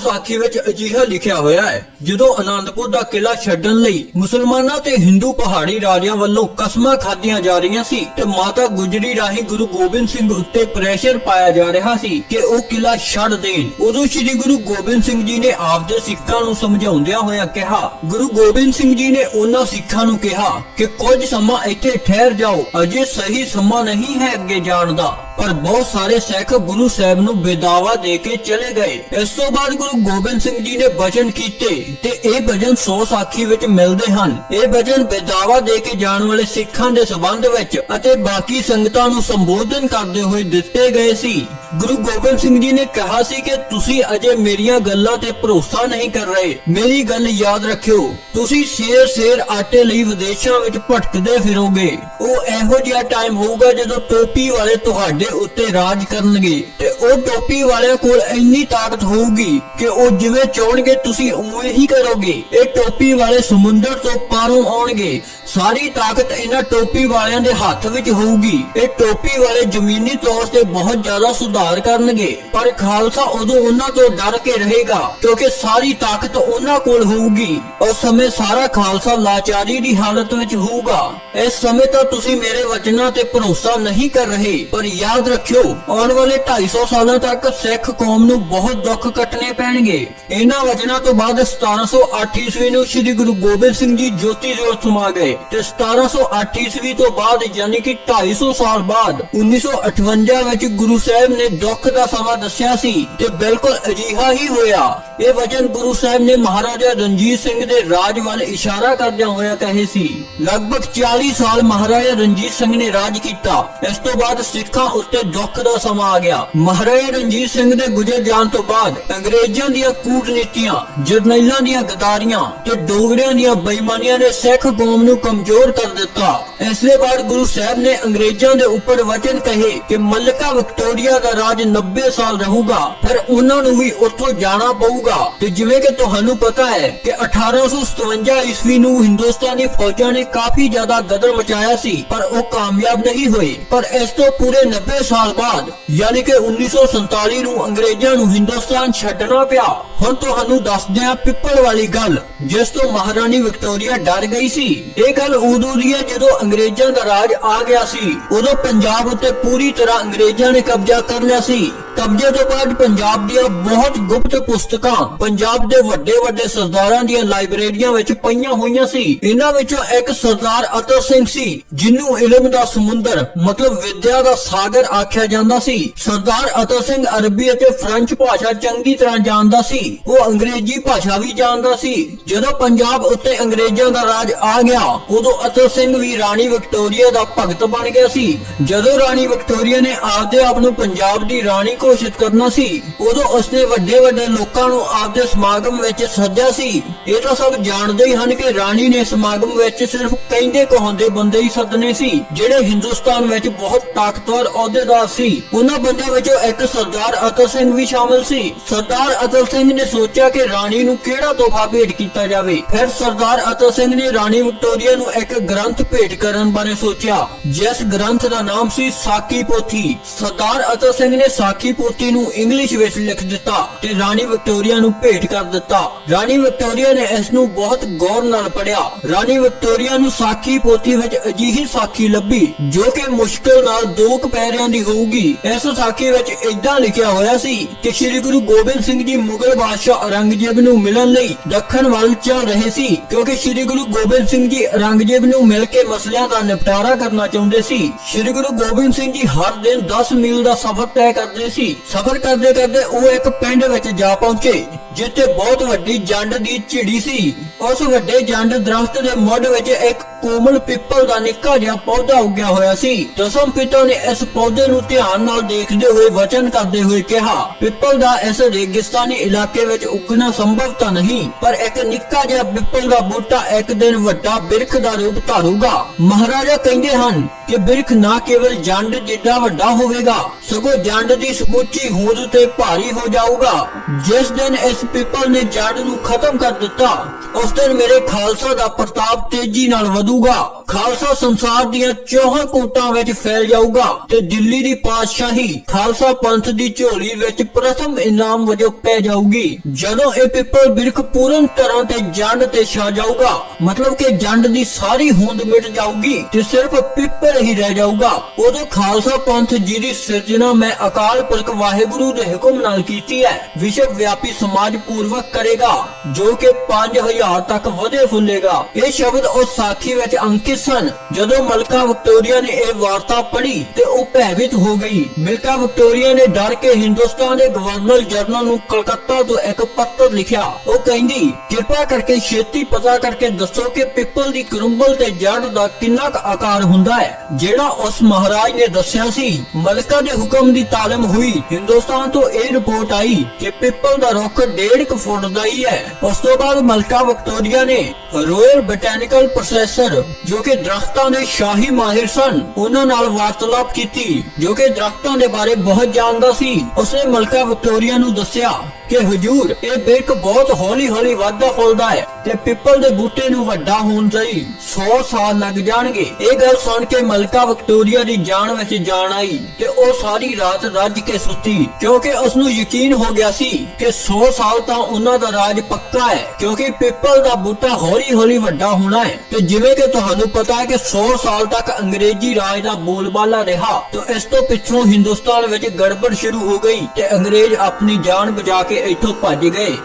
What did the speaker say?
ਸਾਖੀ ਵਿੱਚ ਅਜਿਹਾ ਲਿਖਿਆ ਹੋਇਆ ਹੈ, ਜਦੋਂ ਅਨੰਦਪੁਰ ਦਾ ਕਿਲਾ ਛੱਡਣ ਲਈ ਮੁਸਲਮਾਨਾਂ ਤੇ ਹਿੰਦੂ ਪਹਾੜੀ ਰਾਜਿਆਂ ਵੱਲੋਂ ਕਸਮਾਂ ਖਾਧੀਆਂ ਜਾ ਰਹੀਆਂ ਸੀ ਤੇ ਮਾਤਾ ਗੁਜਰੀ ਰਾਹੀਂ ਗੁਰੂ ਗੋਬਿੰਦ ਸਿੰਘ ਉੱਤੇ ਪ੍ਰੈਸ਼ਰ ਪਾਇਆ ਜਾ ਰਿਹਾ ਸੀ ਕਿ ਉਹ ਕਿਲਾ ਛੱਡ ਦੇਣ। ਉਦੋਂ ਸ੍ਰੀ ਗੁਰੂ ਗੋਬਿੰਦ ਸਿੰਘ ਜੀ ਨੇ ਆਪਦੇ ਸਿੱਖਾਂ ਨੂੰ ਸਮਝਾਉਂਦਿਆਂ ਹੋਇਆ ਕਿਹਾ, ਗੁਰੂ ਗੋਬਿੰਦ ਸਿੰਘ ਜੀ ਨੇ ਉਹਨਾਂ ਸਿੱਖਾਂ ਨੂੰ ਕਿਹਾ ਕਿ ਕੁਝ ਸਮਾਂ ਇੱਥੇ ਠਹਿਰ ਜਾਓ, ਅਜੇ ਸਹੀ ਸਮਾਂ ਨਹੀਂ ਹੈ ਅੱਗੇ ਜਾਣ ਦਾ। ਪਰ ਬਹੁਤ ਸਾਰੇ ਸਿੱਖ ਗੁਰੂ ਸਾਹਿਬ ਨੂੰ ਬੇਦਾਵਾ ਦੇ ਕੇ ਚਲੇ ਗਏ। ਇਸ ਤੋਂ ਬਾਅਦ ਗੁਰੂ ਗੁਰੂ ਗੋਬਿੰਦ ਸਿੰਘ ਜੀ ਨੇ ਬਚਨ ਕੀਤੇ ਤੇ ਇਹ ਭਜਨ 100 ਸਾਖੀ ਵਿੱਚ ਮਿਲਦੇ ਹਨ। ਇਹ ਭਜਨ ਬੇਦਾਵਾ ਦੇ ਕੇ ਜਾਣ ਵਾਲੇ ਸਿੱਖਾਂ ਦੇ ਸਬੰਧ ਵਿੱਚ ਅਤੇ ਬਾਕੀ ਸੰਗਤਾਂ ਨੂੰ ਸੰਬੋਧਨ ਕਰਦੇ ਹੋਏ ਦਿੱਤੇ ਗਏ ਸੀ। ਗੁਰੂ ਗੋਬਿੰਦ ਸਿੰਘ ਜੀ ਨੇ ਕਿਹਾ ਸੀ ਕਿ ਤੁਸੀਂ ਅਜੇ ਮੇਰੀਆਂ ਗੱਲਾਂ ਤੇ ਭਰੋਸਾ ਨਹੀਂ ਕਰ ਰਹੇ। ਮੇਰੀ ਗੱਲ ਯਾਦ ਰੱਖਿਓ, ਤੁਸੀਂ ਸ਼ੇਰ ਸ਼ੇਰ ਆਟੇ ਲਈ ਵਿਦੇਸ਼ਾਂ ਵਿੱਚ ਭਟਕਦੇ ਫਿਰੋਗੇ। ਉਹ ਇਹੋ ਜਿਹਾ ਟਾਈਮ ਹੋਊਗਾ ਜਦੋਂ ਟੋਪੀ ਵਾਲੇ ਤੁਹਾਡੇ ਉੱਤੇ ਰਾਜ ਕਰਨਗੇ ਤੇ ਉਹ ਟੋਪੀ ਵਾਲਿਆਂ ਕੋਲ ਇੰਨੀ ਤਾਕਤ ਹੋਊਗੀ ਕਿ ਉਹ ਜਿਵੇਂ ਚਾਹਣਗੇ, ਤੁਸੀਂ ਉਵੇਂ ਹੀ ਕਰੋਗੇ। ਇਹ ਟੋਪੀ ਵਾਲੇ ਸਮੁੰਦਰ ਤੋਂ ਪਾਰੋਂ ਆਉਣਗੇ। ਸਾਰੀ ਤਾਕਤ ਇਹਨਾਂ ਟੋਪੀ ਵਾਲਿਆਂ ਦੇ ਹੱਥ ਵਿੱਚ ਹੋਊਗੀ। ਇਹ ਟੋਪੀ ਵਾਲੇ ਜ਼ਮੀਨੀ ਤੌਰ ਤੇ ਬਹੁਤ ਜ਼ਿਆਦਾ ਸੁਧਾਰ ਕਰਨਗੇ। ਪਰ ਖਾਲਸਾ ਉਦੋਂ ਉਹਨਾਂ ਤੋਂ ਡਰ ਕੇ ਰਹੇਗਾ, ਕਿਉਂਕਿ ਸਾਰੀ ਤਾਕਤ ਉਹਨਾਂ ਕੋਲ ਹੋਊਗੀ। ਉਸ ਸਮੇਂ ਸਾਰਾ ਖਾਲਸਾ ਲਾਚਾਰੀ ਦੀ ਹਾਲਤ ਵਿੱਚ ਹੋਊਗਾ। ਇਸ ਸਮੇਂ ਤਾਂ ਤੁਸੀਂ ਮੇਰੇ ਵਚਨਾਂ ਤੇ ਭਰੋਸਾ ਨਹੀਂ ਕਰ ਰਹੇ, ਪਰ ਯਾਦ ਰੱਖਿਓ, ਆਉਣ ਵਾਲੇ 250 ਸਾਲਾਂ ਤੱਕ ਸਿੱਖ ਕੌਮ ਨੂੰ ਬਹੁਤ ਦੁੱਖ ਕੱਟਣੇ ਪੈਣਗੇ। ਇਹਨਾਂ ਵਚਨਾਂ ਤੋਂ ਬਾਅਦ 1708 ਈਸਵੀ ਨੂੰ ਸ੍ਰੀ ਗੁਰੂ ਗੋਬਿੰਦ ਸਿੰਘ ਜੀ ਜੋਤੀ ਜੋਤ ਸਮਾ ਗਏ ਤੇ 1708 ਈਸਵੀ ਤੋਂ ਬਾਅਦ ਯਾਨੀ ਕਿ 250 ਸਾਲ ਬਾਅਦ 1958 ਵਿੱਚ ਗੁਰੂ ਸਾਹਿਬ ਨੇ ਦੁੱਖ ਦਾ ਸਮਾਂ ਦੱਸਿਆ ਸੀ ਤੇ ਬਿਲਕੁਲ ਅਜਿਹਾ ਹੀ ਹੋਇਆ। ਇਹ ਵਚਨ ਗੁਰੂ ਸਾਹਿਬ ਨੇ ਮਹਾਰਾਜਾ ਰਣਜੀਤ ਸਿੰਘ ਦੇ ਰਾਜ ਵੱਲ ਇਸ਼ਾਰਾ ਕਰਦਿਆਂ ਹੋਇਆ ਕਹੇ ਸੀ। ਲਗਭਗ 40 ਸਾਲ ਮਹਾਰਾਜਾ ਰਣਜੀਤ ਸਿੰਘ ਨੇ ਰਾਜ ਕੀਤਾ। ਇਸ ਤੋਂ ਬਾਅਦ ਸਿੱਖਾਂ ਉੱਤੇ ਦੁੱਖ ਦਾ ਸਮਾਂ ਆ ਗਿਆ। ਮਹਾਰਾਜਾ ਰਣਜੀਤ ਸਿੰਘ ਦੇ ਗੁਜ਼ਰ ਜਾਣ ਤੋਂ ਬਾਅਦ ਅੰਗਰੇਜ਼ਾਂ ਦੀਆਂ ਕੂਟਨੀਤੀਆਂ, ਜਰਨੈਲਾਂ ਦੀਆਂ ਗਦਾਰੀਆਂ ਤੇ ਡੋਗਰਿਆਂ ਦੀਆਂ ਬੇਈਮਾਨੀਆਂ ਨੇ ਸਿੱਖ ਕੌਮ ਨੂੰ ਕਮਜ਼ੋਰ ਕਰ ਦਿੱਤਾ। ਇਸ ਬਾਅਦ ਗੁਰੂ ਸਾਹਿਬ ਨੇ ਅੰਗਰੇਜ਼ਾਂ ਦੇ ਉੱਪਰ ਵਚਨ ਕਹੇ ਕਿ ਮਲਕਾ ਵਿਕਟੋਰੀਆ ਦਾ ਰਾਜ 90 ਸਾਲ ਰਹੂਗਾ, ਫਿਰ ਉਹਨਾਂ ਨੂੰ ਵੀ ਉੱਥੋਂ ਜਾਣਾ ਪਊਗਾ। ਤੇ ਜਿਵੇਂ ਕਿ ਤੁਹਾਨੂੰ ਪਤਾ ਹੈ ਕਿ 1857 ਈਸਵੀ ਨੂੰ ਹਿੰਦੁਸਤਾਨੀ ਫੌਜਾਂ ਨੇ ਕਾਫੀ ਜ਼ਿਆਦਾ ਗਦਰ ਮਚਾਇਆ ਸੀ, ਪਰ ਉਹ ਕਾਮਯਾਬ ਨਹੀਂ ਹੋਏ। ਪਰ ਇਸ ਤੋਂ ਪੂਰੇ 90 ਸਾਲ ਬਾਅਦ, ਯਾਨੀ ਕਿ 1947 ਨੂੰ ਅੰਗਰੇਜ਼ਾਂ ਨੂੰ ਹਿੰਦੁਸਤਾਨ ਛੱਡਣਾ ਪਿਆ। ਹੁਣ ਤੁਹਾਨੂੰ ਦੱਸਦੇ ਹਾਂ ਪਿੱਪਲ ਵਾਲੀ ਗੱਲ। ਜਿਸ ਤੋਂ ਮਹਾਰਾਣੀ ਵਿਕਟੋਰੀਆ ਡਰ ਗਈ ਸੀ। ਇਹ ਗੱਲ ਉਦੋਂ ਦੀ ਹੈ ਜਦੋਂ ਅੰਗਰੇਜ਼ਾਂ ਦਾ ਰਾਜ ਆ ਗਿਆ ਸੀ। ਉਦੋਂ ਪੰਜਾਬ ਉੱਤੇ ਪੂਰੀ ਤਰ੍ਹਾਂ ਅੰਗਰੇਜ਼ਾਂ ਨੇ ਕਬਜ਼ਾ ਕਰ ਲਿਆ ਸੀ। ਕਬਜ਼ੇ ਤੋਂ ਬਾਅਦ ਪੰਜਾਬ ਦੀਆਂ ਬਹੁਤ ਗੁਪਤ ਪੁਸਤਕਾਂ, ਪੰਜਾਬ ਦੇ ਵੱਡੇ ਵੱਡੇ ਸਰਦਾਰਾਂ ਦੀਆਂ ਲਾਇਬ੍ਰੇਰੀਆਂ ਵਿੱਚ ਪਈਆਂ ਹੋਈਆਂ ਸੀ। ਇਹਨਾਂ ਵਿੱਚੋਂ ਇੱਕ ਸਰਦਾਰ ਅਤਰ ਸਿੰਘ ਸੀ ਜਿਹਨੂੰ ਇਲਮ ਦਾ ਸਮੁੰਦਰ, ਮਤਲਬ ਵਿਦਿਆ ਦਾ ਸਾਗਰ ਆਖਿਆ ਜਾਂਦਾ ਸੀ। ਸਰਦਾਰ ਅਤਰ ਸਿੰਘ ਅਰਬੀ ਅਤੇ ਫ੍ਰੈਂਚ ਭਾਸ਼ਾ ਚੰਗੀ ਤਰ੍ਹਾਂ ਜਾਣਦਾ ਸੀ। ਉਹ ਅੰਗਰੇਜ਼ੀ ਭਾਸ਼ਾ ਵੀ ਜਾਣਦਾ ਸੀ। ਜਦੋਂ ਪੰਜਾਬ ਉੱਤੇ ਅੰਗਰੇਜ਼ਾਂ ਦਾ ਰਾਜ ਆ ਗਿਆ, ਉਦੋਂ ਅਤਰ ਸਿੰਘ ਵੀ ਰਾਣੀ ਵਿਕਟੋਰੀਆ ਦਾ ਭਗਤ ਬਣ ਗਿਆ ਸੀ। ਜਦੋਂ ਰਾਣੀ ਵਿਕਟੋਰੀਆ ਨੇ ਆਪਦੇ ਆਪ ਨੂੰ ਪੰਜਾਬ ਦੀ ਰਾਣੀ ਘੋਸ਼ਿਤ ਕਰਨਾ ਸੀ। ਉਦੋਂ ਉਸਨੇ ਵੱਡੇ ਵੱਡੇ ਲੋਕਾਂ ਨੂੰ ਆਪਦੇ ਸਮਾਗਮ ਵਿੱਚ ਸੱਦਿਆ ਸੀ। ਇਹ ਤਾਂ ਸਭ ਜਾਣਦੇ ਹੀ ਹਨ ਕਿ ਰਾਣੀ ਨੇ ਸਮਾਗਮ ਵਿੱਚ ਸਿਰਫ ਕਹਿੰਦੇ ਕਹਾਉਂਦੇ ਬੰਦੇ ਹੀ ਸੱਦਨੇ ਸੀ, ਜਿਹੜੇ ਹਿੰਦੁਸਤਾਨ ਵਿੱਚ ਬਹੁਤ ਤਾਕਤਵਰ ਅਹੁਦੇਦਾਰ ਸੀ। ਉਹਨਾਂ ਬੰਦਿਆਂ ਵਿੱਚੋਂ ਇੱਕ ਸਰਦਾਰ ਅਤਲ ਸਿੰਘ ਵੀ ਸ਼ਾਮਲ ਸੀ। ਸਰਦਾਰ ਅਤਰ ਸਿੰਘ ਨੇ ਸੋਚਿਆ ਕਿ ਰਾਣੀ ਨੂੰ ਕਿਹੜਾ ਤੋਹਫਾ ਭੇਟ ਕੀਤਾ ਜਾਵੇ। ਫਿਰ ਸਰਦਾਰ ਅਤਲ ਸਿੰਘ ਨੇ ਰਾਣੀ ਵਿਕਟੋਰੀਆ ਨੂੰ ਇੱਕ ਗ੍ਰੰਥ ਭੇਟ ਕਰਨ ਬਾਰੇ ਸੋਚਿਆ। ਜਿਸ ਗ੍ਰੰਥ ਦਾ ਨਾਮ ਸੀ ਸਾਕੀ ਪੋਥੀ। ਸਰਦਾਰ ਅਤਲ ਸਿੰਘ ਨੇ ਸਾਕੀ ਪੋਤੀ ਨੂੰ ਇੰਗਲਿਸ਼ ਵਿੱਚ ਲਿਖ ਦਿੱਤਾ ਤੇ ਰਾਣੀ ਵਿਕਟੋਰੀਆ ਨੂੰ ਭੇਟ ਕਰ ਦਿੱਤਾ। ਰਾਣੀ ਵਿਕਟੋਰੀਆ ਨੇ ਇਸ ਨੂੰ ਬਹੁਤ ਗੌਰ ਨਾਲ ਪੜਿਆ ਰਾਣੀ ਵਿਕਟੋਰੀਆ ਨੂੰ ਸਾਖੀ ਪੋਥੀ ਵਿੱਚ ਅਜਿਹੀ ਸਾਖੀ ਲੱਭੀ, ਜੋ ਕਿ ਮੁਸ਼ਕਲ ਨਾਲ ਦੋ ਕੁ ਦੀ ਹੋਊਗੀ। ਇਸ ਸਾਖੀ ਵਿੱਚ ਇਦਾਂ ਲਿਖਿਆ ਹੋਇਆ ਸੀ ਕਿ ਸ੍ਰੀ ਗੁਰੂ ਗੋਬਿੰਦ ਸਿੰਘ ਜੀ ਮੁਗਲ ਬਾਦਸ਼ਾਹ ਔਰੰਗਜ਼ੇਬ ਨੂੰ ਮਿਲਣ ਲਈ ਦੱਖਣ ਵੱਲ ਚੱਲ ਰਹੇ ਸੀ, ਕਿਉਂਕਿ ਸ੍ਰੀ ਗੁਰੂ ਗੋਬਿੰਦ ਸਿੰਘ ਜੀ ਔਰੰਗਜ਼ੇਬ ਨੂੰ ਮਿਲ ਕੇ ਮਸਲਿਆਂ ਦਾ ਨਿਪਟਾਰਾ ਕਰਨਾ ਚਾਹੁੰਦੇ ਸੀ। ਸ੍ਰੀ ਗੁਰੂ ਗੋਬਿੰਦ ਸਿੰਘ ਜੀ ਹਰ ਦਿਨ 10 ਮੀਲ ਦਾ ਸਫ਼ਰ ਤੈਅ ਕਰਦੇ ਸੀ। ਸਫ਼ਰ ਕਰਦੇ ਕਰਦੇ ਉਹ ਇੱਕ ਪਿੰਡ ਵਿੱਚ ਜਾ ਪਹੁੰਚੇ, ਜਿੱਥੇ ਬਹੁਤ ਵੱਡੀ ਜੰਡ ਦੀ ਝਿੜੀ ਸੀ। ਉਸ ਵੱਡੇ ਜੰਡ ਦਰਖਤ ਦੇ ਮੁੱਢ ਵਿੱਚ ਇੱਕ ਕੋਮਲ ਪਿੱਪਲ ਦਾ ਨਿੱਕਾ ਜਿਹਾ ਪੌਦਾ ਉੱਗਿਆ ਹੋਇਆ ਸੀ। ਦਸਮ ਪਿਤਾ ਨੇ ਇਸ ਪੌਦੇ ਨੂੰ ਧਿਆਨ ਨਾਲ ਦੇਖਦੇ ਹੋਏ ਵਚਨ ਕਰਦੇ ਹੋਏ ਕਿਹਾ, ਪਿੱਪਲ ਦਾ ਇਸ ਰੇਗਿਸਤਾਨੀ ਇਲਾਕੇ ਵਿੱਚ ਉੱਗਣਾ ਸੰਭਵ ਤਾਂ ਨਹੀਂ, ਪਰ ਇੱਕ ਨਿੱਕਾ ਜਿਹਾ ਪਿੱਪਲ ਦਾ ਬੂਟਾ ਇੱਕ ਦਿਨ ਵੱਡਾ ਬਿਰਖ ਦਾ ਰੂਪ ਧਾਰੂਗਾ। ਮਹਾਰਾਜਾ ਕਹਿੰਦੇ ਹਨ ਕਿ ਬਿਰਖ ਨਾ ਕੇਵਲ ਜੰਡ ਜਿੱਡਾ ਵੱਡਾ ਹੋਵੇਗਾ, ਸਗੋਂ ਜੰਡ ਦੀ ਸਮੁੱਚੀ ਹੋਂਦ ਤੇ ਭਾਰੀ ਹੋ ਜਾਊਗਾ। ਜਿਸ ਦਿਨ ਇਸ ਪਿੱਪਲ ਨੇ ਜੰਡ ਨੂੰ ਖਤਮ ਕਰ ਦਿੱਤਾ, ਉਸ ਦਿਨ ਮੇਰੇ ਖਾਲਸਾ ਦਾ ਪ੍ਰਤਾਪ ਤੇਜ਼ੀ ਨਾਲ ਵਧੂਗਾ। ਖਾਲਸਾ ਸੰਸਾਰ ਦੀਆਂ ਚੌਹਾਂ ਕੋਟਾਂ ਵਿੱਚ ਫੈਲ ਜਾਊਗਾ ਤੇ ਦਿੱਲੀ ਦੀ ਪਾਤਸ਼ਾਹੀ ਖਾਲਸਾ ਪੰਥ ਦੀ ਝੋਲੀ ਵਿੱਚ ਪ੍ਰਥਮ ਇਨਾਮ ਵਜੋਂ ਪੈ ਜਾਊਗੀ। ਜਦੋਂ ਇਹ ਪਿੱਪਲ ਬਿਰਖ ਪੂਰਨ ਤਰ੍ਹਾਂ ਤੇ ਜੰਡ ਤੇ ਛਾ ਜਾਊਗਾ, ਮਤਲਬ ਕਿ ਜੰਡ ਦੀ ਸਾਰੀ ਹੋਂਦ ਮਿਟ ਜਾਊਗੀ ਤੇ ਸਿਰਫ ਪਿੱਪਲ ਹੀ ਰਹਿ ਜਾਊਗਾ। ਉਦੋਂ ਖਾਲਸਾ ਪੰਥ ਜਿਹਦੀ ਸਿਰਜਣਾ ਮੈਂ ਅਕਾਲ ਪੁਰਖ ਵਾਹਿਗੁਰੂ ਦੇ ਹੁਕਮ ਨਾਲ ਕੀਤੀ ਹੈ। ਵਿਸ਼ਵ ਵਿਆਪੀ ਸਮਾਜ ਪੂਰਵਕ ਕਰੇਗਾ, ਜੋ ਕਿ 5000 ਤੱਕ ਵਧੇ ਫੁੱਲੇਗਾ। ਇਹ ਸ਼ਬਦ ਉਸ ਸਾਖੀ ਵਿੱਚ ਅੰਕਿਤ ਸਨ। ਜਦੋਂ ਮਲਕਾ ਵਿਕਟੋਰੀਆ ਨੇ ਇਹ ਵਾਰਤਾ ਪੜ੍ਹੀ ਤੇ ਉਹ ਭੈਭੀਤ ਹੋ ਗਈ। ਮਲਕਾ ਵਿਕਟੋਰੀਆ ਨੇ ਡਰ ਕੇ ਹਿੰਦੁਸਤਾਨ ਦੇ ਗਵਰਨਰ ਜਨਰਲ ਨੂੰ ਕਲਕੱਤਾ ਤੋਂ ਇੱਕ ਪੱਤਰ ਲਿਖਿਆ। ਉਹ ਕਹਿੰਦੀ, ਕਿਰਪਾ ਕਰਕੇ ਛੇਤੀ ਪਤਾ ਕਰਕੇ ਦੱਸੋ ਕਿ ਪਿੱਪਲ ਦੀ ਕਰੰਬਲ ਤੇ ਜੜ ਦਾ ਕਿੰਨਾ ਕੁ ਆਕਾਰ ਹੁੰਦਾ ਹੈ? ਜਿਹੜਾ ਉਸ ਮਹਾਰਾਜ ਨੇ ਦੱਸਿਆ ਸੀ, ਮਲਕਾ ਦੇ ਹੁਕਮ ਦੀ ਤਾਲਮ ਹੋਈ। ਹਿੰਦੁਸਤਾਨ ਤੋਂ ਇਹ ਰਿਪੋਰਟ ਆਈ ਕਿ ਪਿੱਪਲ ਦਾ ਰੁੱਖ ਡੇਢ ਕੁ ਫੁੱਟ ਦਾ ਹੀ ਹੈ। ਉਸ ਤੋਂ ਬਾਅਦ ਮਲਕਾ ਵਿਕਟੋਰੀਆ ਨੇ ਰਾਇਲ ਬੋਟੈਨੀਕਲ ਪ੍ਰੋਫੈਸਰ ਜੋ ਕਿ ਦਰਖਤਾਂ ਦੇ ਸ਼ਾਹੀ ਮਾਹਿਰ ਸਨ, ਉਹਨਾਂ ਨਾਲ ਵਾਰਤਾਲਾਪ ਕੀਤੀ, ਜੋ ਕਿ ਦਰਖਤਾਂ ਦੇ ਬਾਰੇ ਬਹੁਤ ਜਾਣਦਾ ਸੀ। ਉਸਨੇ ਮਲਕਾ ਵਿਕਟੋਰੀਆ ਨੂੰ ਦੱਸਿਆ ਕਿ ਹਜੂਰ, ਇਹ ਬਿਰਖ ਬਹੁਤ ਹੌਲੀ ਹੌਲੀ ਵਾਧਾ ਫੁੱਲਦਾ ਹੈ ਤੇ ਪਿੱਪਲ ਦੇ ਬੂਟੇ ਨੂੰ ਵੱਡਾ ਹੋਣ ਲਈ 100 ਸਾਲ ਲੱਗ ਜਾਣਗੇ। ਇਹ ਗੱਲ ਸੁਣ ਕੇ ਮਲਕਾ ਵਿਕਟੋਰੀਆ ਦੀ ਜਾਨ ਵਿੱਚ ਜਾਨ ਆਈ ਤੇ ਉਹ ਸਾਰੀ ਰਾਤ ਰੱਜ ਕੇ ਸੁੱਤੀ, ਕਿਉਂਕਿ ਉਸ ਨੂੰ ਯਕੀਨ ਹੋ ਗਿਆ ਸੀ ਕਿ 100 ਸਾਲ ਤਾਂ ਉਹਨਾਂ ਦਾ ਰਾਜ ਪੱਕਾ ਹੈ, ਕਿਉਂਕਿ ਪਿੱਪਲ ਦਾ ਬੂਟਾ ਹੌਲੀ ਹੌਲੀ ਵੱਡਾ ਹੋਣਾ ਹੈ। ਤੇ ਜਿਵੇਂ ਕਿ ਤੁਹਾਨੂੰ ਪਤਾ ਹੈ ਕਿ 100 ਸਾਲ ਤੱਕ ਅੰਗਰੇਜ਼ੀ ਰਾਜ ਦਾ ਬੋਲਬਾਲਾ ਰਿਹਾ, ਤੇ ਇਸ ਤੋਂ ਪਿੱਛੋਂ ਹਿੰਦੁਸਤਾਨ ਵਿੱਚ ਗੜਬੜ ਸ਼ੁਰੂ ਹੋ ਗਈ ਤੇ ਅੰਗਰੇਜ਼ ਆਪਣੀ ਜਾਨ ਬਚਾ ਕੇ ਇੱਥੋਂ ਭੱਜ ਗਏ